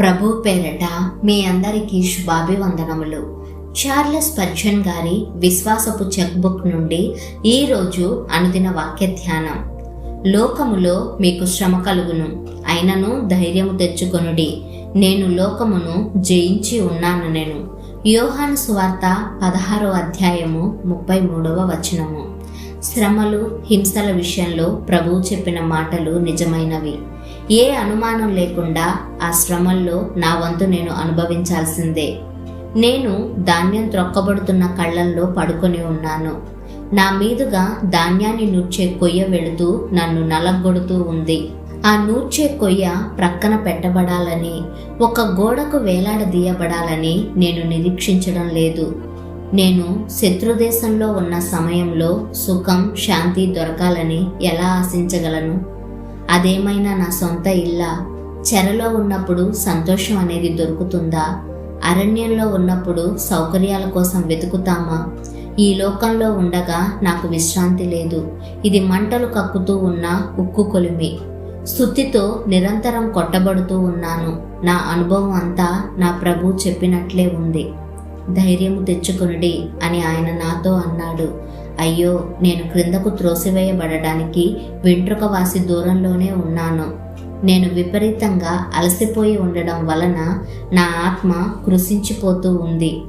ప్రభు పేరట మీ అందరికీ శుభాభివందనములు. చార్లెస్ పర్జన్ గారి విశ్వాసపు చెక్బుక్ నుండి ఈరోజు అనుదిన వాక్య ధ్యానం. లోకములో మీకు శ్రమ కలుగును అయినను ధైర్యము తెచ్చుకొనుడి. నేను లోకమును జయించి ఉన్నాను నేను. యోహాను సువార్త పదహారో అధ్యాయము ముప్పై మూడవ వచనము. శ్రమలు హింసల విషయంలో ప్రభువు చెప్పిన మాటలు నిజమైనవి. ఏ అనుమానం లేకుండా ఆ శ్రమల్లో నా వంతు నేను అనుభవించాల్సిందే. నేను ధాన్యం త్రొక్కబడుతున్న కళ్ళల్లో పడుకొని ఉన్నాను. నా మీదుగా ధాన్యాన్ని నూర్చే కొయ్య వెళుతూ నన్ను నలగొడుతూ ఉంది. ఆ నూర్చే కొయ్య ప్రక్కన పెట్టబడాలని ఒక గోడకు వేలాడదీయబడాలని నేను నిరీక్షించడం లేదు. నేను శత్రుదేశంలో ఉన్న సమయంలో సుఖం శాంతి దొరకాలని ఎలా ఆశించగలను? అదేమైనా నా సొంత ఇల్లా? చెరలో ఉన్నప్పుడు సంతోషం అనేది దొరుకుతుందా? అరణ్యంలో ఉన్నప్పుడు సౌకర్యాల కోసం వెతుకుతామా? ఈ లోకంలో ఉండగా నాకు విశ్రాంతి లేదు. ఇది మంటలు కక్కుతూ ఉన్న ఉక్కు కొలిమి. స్థుతితో నిరంతరం కొట్టబడుతూ ఉన్నాను. నా అనుభవం అంతా నా ప్రభు చెప్పినట్లే ఉంది. ధైర్యము తెచ్చుకొనుడి అని ఆయన నాతో అన్నాడు. అయ్యో నేను క్రిందకు త్రోసివేయబడడానికి వెంట్రుకవాసి దూరంలోనే ఉన్నాను. నేను విపరీతంగా అలసిపోయి ఉండడం వలన నా ఆత్మ కృషించిపోతూ ఉంది.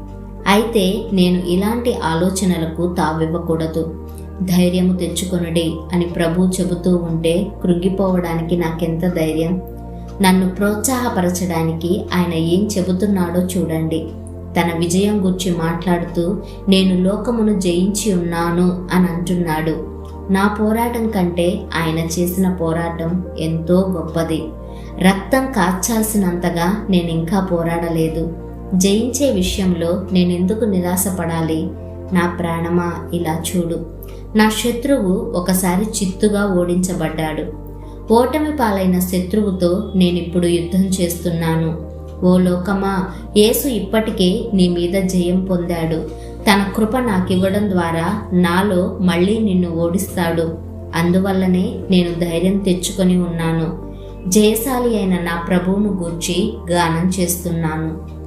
అయితే నేను ఇలాంటి ఆలోచనలకు తావివ్వకూడదు. ధైర్యము తెచ్చుకొనుడి అని ప్రభు చెబుతూ ఉంటే కృంగిపోవడానికి నాకెంత ధైర్యం? నన్ను ప్రోత్సాహపరచడానికి ఆయన ఏం చెబుతున్నాడో చూడండి. తన విజయం గురించి మాట్లాడుతూ నేను లోకమును జయించి ఉన్నాను అని అంటున్నాడు. నా పోరాటం కంటే ఆయన చేసిన పోరాటం ఎంతో గొప్పది. రక్తం కాచాల్సినంతగా నేను ఇంకా పోరాడలేదు. జయించే విషయంలో నేనెందుకు నిరాశపడాలి? నా ప్రాణమా? ఇలా చూడు. నా శత్రువు ఒకసారి చిత్తుగా ఓడించబడ్డాడు. ఓటమి పాలైన శత్రువుతో నేనిప్పుడు యుద్ధం చేస్తున్నాను. ఓ లోకమా యేసు ఇప్పటికే నీ మీద జయం పొందాడు. తన కృప నాకివ్వడం ద్వారా నాలో మళ్ళీ నిన్ను ఓడిస్తాడు. అందువల్లనే నేను ధైర్యం తెచ్చుకొని ఉన్నాను. జయశాలి అయిన నా ప్రభువును గూర్చి గానం చేస్తున్నాను.